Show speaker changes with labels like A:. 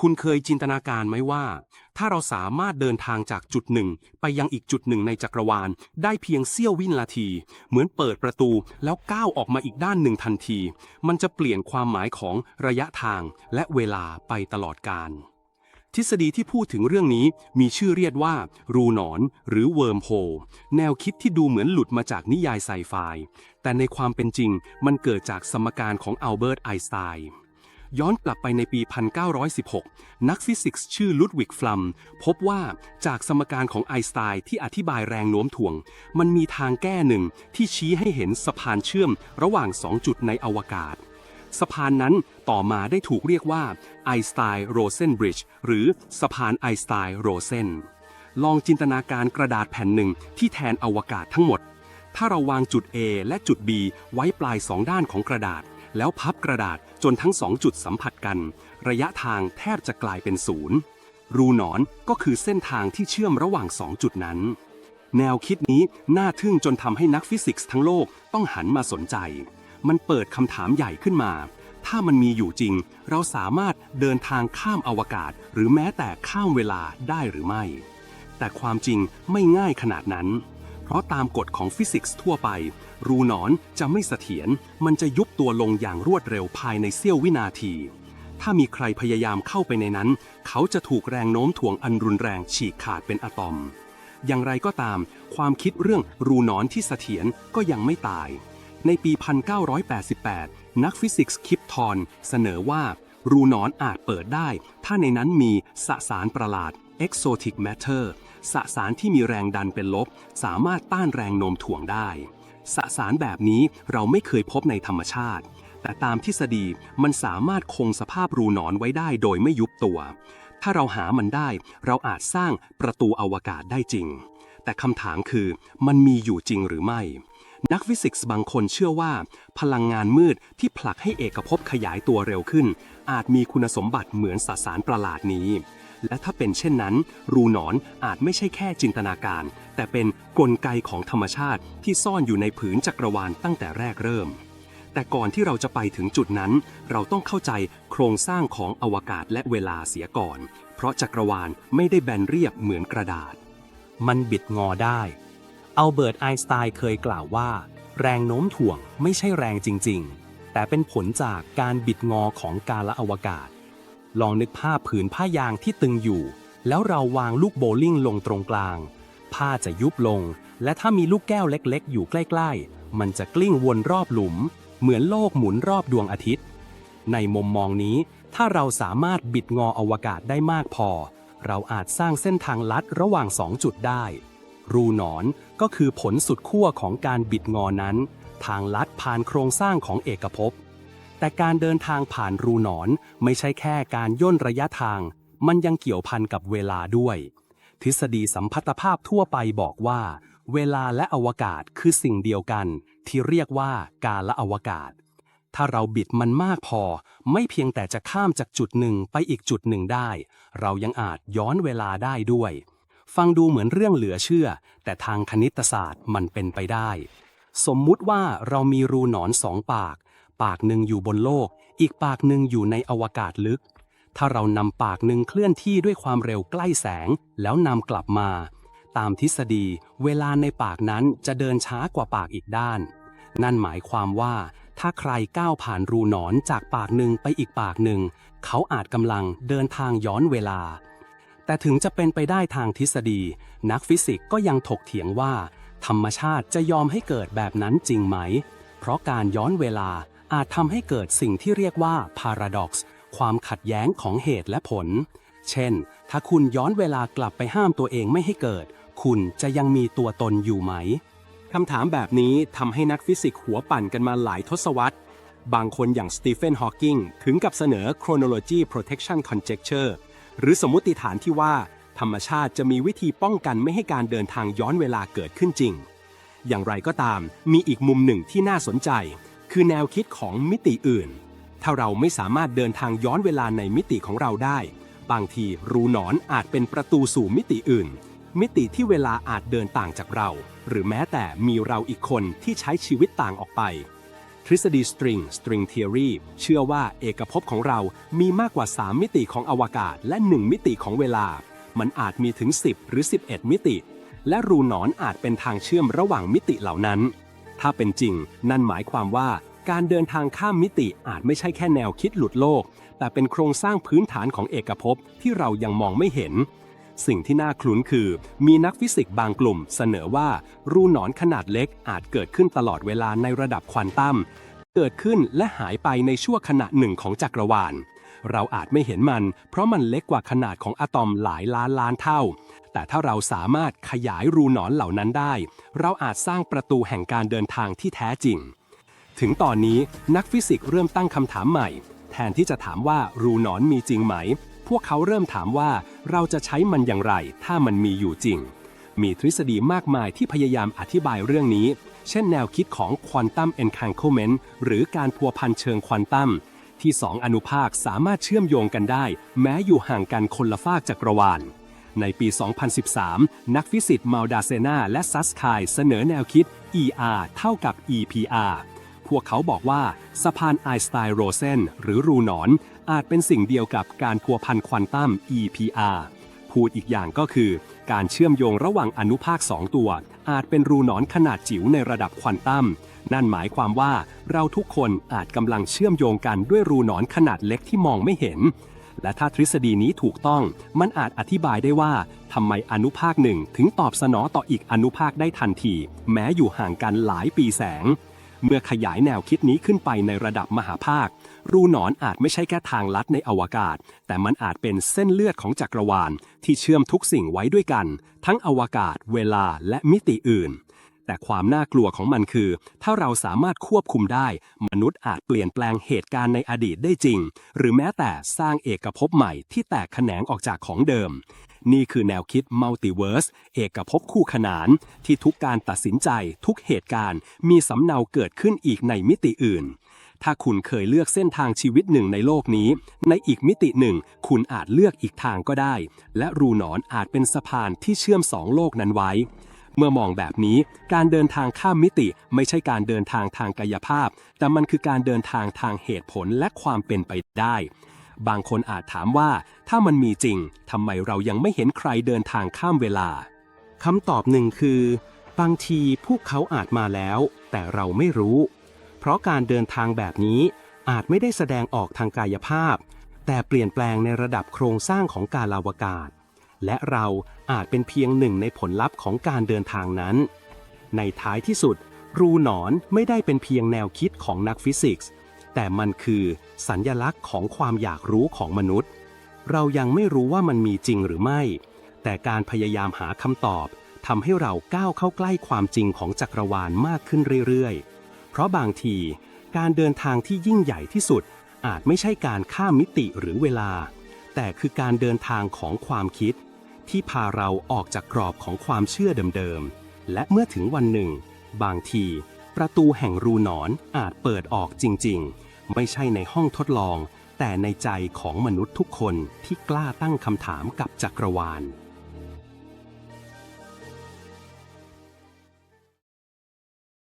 A: คุณเคยจินตนาการไหมว่า ถ้าเราสามารถเดินทางจากจุดหนึ่ง ไปยังอีกจุดหนึ่งในจักรวาล ได้เพียงเสี้ยววินาที เหมือนเปิดประตูแล้วก้าวออกมาอีกด้านหนึ่งทันที มันจะเปลี่ยนความหมายของระยะทางและเวลาไปตลอดกาลทฤษฎีที่พูดถึงเรื่องนี้มีชื่อเรียกว่า รูหนอน หรือเวิร์มโฮลแนวคิดที่ดูเหมือนหลุดมาจากนิยายไซไฟแต่ในความเป็นจริง มันเกิดจากสมการของอัลเบิร์ตไอน์สไตน์ ย้อนกลับไปในปี 1916 นักฟิสิกส์ชื่อลุดวิกฟลัม พบว่าจากสมการของไอน์สไตน์ที่อธิบายแรงโน้มถ่วง มันมีทางแก้หนึ่งที่ชี้ให้เห็นสะพานเชื่อมระหว่างสองจุดในอวกาศ สะพานนั้นต่อมาได้ถูกเรียกว่าไอน์สไตน์โรเซนบริดจ์หรือสะพานไอน์สไตน์โรเซนลองจินตนาการกระดาษแผ่นหนึ่งที่แทนอวกาศทั้งหมด ถ้าเราวางจุด A และจุด B ไว้ปลายสองด้านของกระดาษ แล้วพับกระดาษจนทั้งสองจุดสัมผัสกัน ระยะทางแทบจะกลายเป็นศูนย์รูหนอนก็คือเส้นทางที่เชื่อมระหว่างสองจุดนั้น แนวคิดนี้น่าทึ่งจนทำให้นักฟิสิกส์ทั้งโลกต้องหันมาสนใจ มันเปิดคำถามใหญ่ขึ้นมา ถ้ามันมีอยู่จริง เราสามารถเดินทางข้ามอวกาศ หรือแม้แต่ข้ามเวลาได้หรือไม่ แต่ความจริงไม่ง่ายขนาดนั้น เพราะตามกฎของฟิสิกส์ทั่วไป รูหนอนจะไม่เสถียร มันจะยุบตัวลงอย่างรวดเร็วภายในเสี้ยววินาที ถ้ามีใครพยายามเข้าไปในนั้น เขาจะถูกแรงโน้มถ่วงอันรุนแรงฉีกขาดเป็นอะตอม อย่างไรก็ตาม ความคิดเรื่องรูหนอนที่เสถียรก็ยังไม่ตาย ในปี 1988 นักฟิสิกส์คิปทอนเสนอว่า รูหนอนอาจเปิดได้ ถ้าในนั้นมีสสารประหลาด exotic matter สสารที่มีแรงดันเป็นลบ สามารถต้านแรงโน้มถ่วงได้ สสารแบบนี้เราไม่เคยพบในธรรมชาติ แต่ตามทฤษฎีมันสามารถคงสภาพรูหนอนไว้ได้โดยไม่ยุบตัว ถ้าเราหามันได้ เราอาจสร้างประตูอวกาศได้จริง แต่คำถามคือมันมีอยู่จริงหรือไม่นักฟิสิกส์บางคนเชื่อว่า พลังงานมืดที่ผลักให้เอกภพขยายตัวเร็วขึ้น อาจมีคุณสมบัติเหมือนสสารประหลาดนี้ และถ้าเป็นเช่นนั้น รูหนอนอาจไม่ใช่แค่จินตนาการ แต่เป็นกลไกของธรรมชาติที่ซ่อนอยู่ในผืนจักรวาลตั้งแต่แรกเริ่ม แต่ก่อนที่เราจะไปถึงจุดนั้น เราต้องเข้าใจโครงสร้างของอวกาศและเวลาเสียก่อน เพราะจักรวาลไม่ได้แบนเรียบเหมือนกระดาษ
B: มันบิดงอได้ อัลเบิร์ตไอน์สไตน์เคยกล่าวว่า แรงโน้มถ่วงไม่ใช่แรงจริง ๆ แต่เป็นผลจากการบิดงอของกาละอวกาศ ลองนึกภาพผืนผ้ายางที่ตึงอยู่ แล้วเราวางลูกโบลิ่งลงตรงกลาง ผ้าจะยุบลง และถ้ามีลูกแก้วเล็กๆ อยู่ใกล้ๆ มันจะกลิ้งวนรอบหลุม เหมือนโลกหมุนรอบดวงอาทิตย์ ในมุมมองนี้ ถ้าเราสามารถบิดงออวกาศได้มากพอ เราอาจสร้างเส้นทางลัดระหว่างสองจุดได้ รูหนอนก็คือผลสุดขั้วของการบิดงอนั้น ทางลัดผ่านโครงสร้างของเอกภพ แต่การเดินทางผ่านรูหนอนไม่ใช่แค่การย่นระยะทาง มันยังเกี่ยวพันกับเวลาด้วย ทฤษฎีสัมพัทธภาพทั่วไปบอกว่า เวลาและอวกาศคือสิ่งเดียวกัน ที่เรียกว่ากาละอวกาศ ถ้าเราบิดมันมากพอ ไม่เพียงแต่จะข้ามจากจุดหนึ่งไปอีกจุดหนึ่งได้ เรายังอาจย้อนเวลาได้ด้วย ฟังดูเหมือนเรื่องเหลือเชื่อ แต่ทางคณิตศาสตร์มันเป็นไปได้ สมมุติว่าเรามีรูหนอนสองปาก ปากหนึ่งอยู่บนโลก อีกปากหนึ่งอยู่ในอวกาศลึก ถ้าเรานำปากหนึ่งเคลื่อนที่ด้วยความเร็วใกล้แสง แล้วนำกลับมา ตามทฤษฎี เวลาในปากนั้นจะเดินช้ากว่าปากอีกด้าน นั่นหมายความว่า ถ้าใครก้าวผ่านรูหนอนจากปากหนึ่งไปอีกปากหนึ่ง เขาอาจกำลังเดินทางย้อนเวลา แต่ถึงจะเป็นไปได้ทางทฤษฎี นักฟิสิกส์ก็ยังถกเถียงว่า ธรรมชาติจะยอมให้เกิดแบบนั้นจริงไหม เพราะการย้อนเวลา อาจทำให้เกิดสิ่งที่เรียกว่า paradox ความขัดแย้งของเหตุและผล เช่น ถ้าคุณย้อนเวลากลับไปห้ามตัวเองไม่ให้เกิด คุณจะยังมีตัวตนอยู่ไหม
A: คำถามแบบนี้ทำให้นักฟิสิกส์หัวปั่นกันมาหลายทศวรรษ บางคนอย่างสตีเฟน ฮอว์กิงถึงกับเสนอ chronology protection conjecture หรือสมมติฐานที่ว่า ธรรมชาติจะมีวิธีป้องกันไม่ให้การเดินทางย้อนเวลาเกิดขึ้นจริง อย่างไรก็ตาม มีอีกมุมหนึ่งที่น่าสนใจ คือแนวคิดของมิติอื่น ถ้าเราไม่สามารถเดินทางย้อนเวลาในมิติของเราได้ บางทีรูหนอนอาจเป็นประตูสู่มิติอื่น มิติที่เวลาอาจเดินต่างจากเรา หรือแม้แต่มีเราอีกคนที่ใช้ชีวิตต่างออกไป
B: ทฤษฎี string string theory เชื่อว่าเอกภพของเรามีมากกว่า 3 มิติของอวกาศและ 1 มิติของเวลา มันอาจมีถึง 10 หรือ 11 มิติ และรูหนอนอาจเป็นทางเชื่อมระหว่างมิติเหล่านั้น ถ้าเป็นจริง นั่นหมายความว่าการเดินทางข้ามมิติอาจไม่ใช่แค่แนวคิดหลุดโลก แต่เป็นโครงสร้างพื้นฐานของเอกภพที่เรายังมองไม่เห็น สิ่งที่น่าคลุ้นคือ มีนักฟิสิกส์บางกลุ่ม เสนอว่ารูหนอนขนาดเล็กอาจเกิดขึ้นตลอดเวลาในระดับควอนตัมเกิดขึ้นและหายไปในชั่วขณะหนึ่งของจักรวาล เราอาจไม่เห็นมัน เพราะมันเล็กกว่าขนาดของอะตอมหลายล้านล้านเท่า แต่ถ้าเราสามารถขยายรูหนอนเหล่านั้นได้ เราอาจสร้างประตูแห่งการเดินทางที่แท้จริง ถึงตอนนี้นักฟิสิกส์เริ่มตั้งคำถามใหม่ แทนที่จะถามว่ารูหนอนมีจริงไหม พวกเขาเริ่มถามว่าเราจะใช้มันอย่างไร ถ้ามันมีอยู่จริง มีทฤษฎีมากมายที่พยายามอธิบายเรื่องนี้ เช่นแนวคิดของ Quantum Entanglement หรือการพัวพันเชิงควอนตัมที่สองอนุภาคสามารถเชื่อมโยงกันได้ แม้อยู่ห่างกันคนละฟากจักรวาล ในปี 2013 นักฟิสิกส์มาลดาเซนาและซัสคายเสนอแนวคิด ER เท่ากับ EPR พวกเขาบอกว่าสะพานไอน์สไตน์โรเซนหรือรูหนอน อาจเป็นสิ่งเดียวกับการพัวพันควอนตัม EPR พูดอีกอย่างก็คือ การเชื่อมโยงระหว่างอนุภาค 2 ตัว อาจเป็นรูหนอนขนาดจิ๋วในระดับควอนตัมนั่นหมายความว่าเราทุกคนอาจกำลังเชื่อมโยงกันด้วยรูหนอนขนาดเล็กที่มองไม่เห็น และถ้าทฤษฎีนี้ถูกต้อง มันอาจอธิบายได้ว่าทำไมอนุภาคหนึ่งถึงตอบสนองต่ออีกอนุภาคได้ทันที แม้อยู่ห่างกันหลายปีแสง เมื่อขยายแนวคิดนี้ขึ้นไปในระดับมหาภาค รูหนอนอาจไม่ใช่แค่ทางลัดในอวกาศ แต่มันอาจเป็นเส้นเลือดของจักรวาล ที่เชื่อมทุกสิ่งไว้ด้วยกัน ทั้งอวกาศ เวลาและมิติอื่น แต่ความน่ากลัวของมันคือ ถ้าเราสามารถควบคุมได้ มนุษย์อาจเปลี่ยนแปลงเหตุการณ์ในอดีตได้จริง หรือแม้แต่สร้างเอกภพใหม่ที่แตกแขนงออกจากของเดิม นี่คือแนวคิดมัลติเวิร์สเอกภพคู่ขนาน ที่ทุกการตัดสินใจ ทุกเหตุการณ์ มีสำเนาเกิดขึ้นอีกในมิติอื่นถ้าคุณเคยเลือกเส้นทางชีวิตหนึ่งในโลกนี้ ในอีกมิติหนึ่ง คุณอาจเลือกอีกทางก็ได้ และรูหนอนอาจเป็นสะพานที่เชื่อมสองโลกนั้นไว้ เมื่อมองแบบนี้การเดินทางข้ามมิติไม่ใช่การเดินทางทางกายภาพ แต่มันคือการเดินทางทางเหตุผลและความเป็นไปได้ บางคนอาจถามว่า ถ้ามันมีจริงทำไมเรายังไม่เห็นใครเดินทางข้ามเวลาคำตอบหนึ่งคือ บางทีพวกเขาอาจมาแล้ว แต่เราไม่รู้ เพราะการเดินทางแบบนี้อาจไม่ได้แสดงออกทางกายภาพ แต่เปลี่ยนแปลงในระดับโครงสร้างของการอวกาศ และเราอาจเป็นเพียงหนึ่งในผลลัพธ์ของการเดินทางนั้น ในท้ายที่สุด รูหนอนไม่ได้เป็นเพียงแนวคิดของนักฟิสิกส์ แต่มันคือสัญญลักษณ์ของความอยากรู้ของมนุษย์ เรายังไม่รู้ว่ามันมีจริงหรือไม่ แต่การพยายามหาคำตอบทำให้เราก้าวเข้าใกล้ความจริงของจักรวาลมากขึ้นเรื่อยๆ เพราะบางที การเดินทางที่ยิ่งใหญ่ที่สุด อาจไม่ใช่การข้ามมิติหรือเวลา แต่คือการเดินทางของความคิด ที่พาเราออกจากกรอบของความเชื่อเดิมๆ และเมื่อถึงวันหนึ่ง บางที ประตูแห่งรูหนอนอาจเปิดออกจริงๆ ไม่ใช่ในห้องทดลอง แต่ในใจของมนุษย์ทุกคนที่กล้าตั้งคำถามกับจักรวาล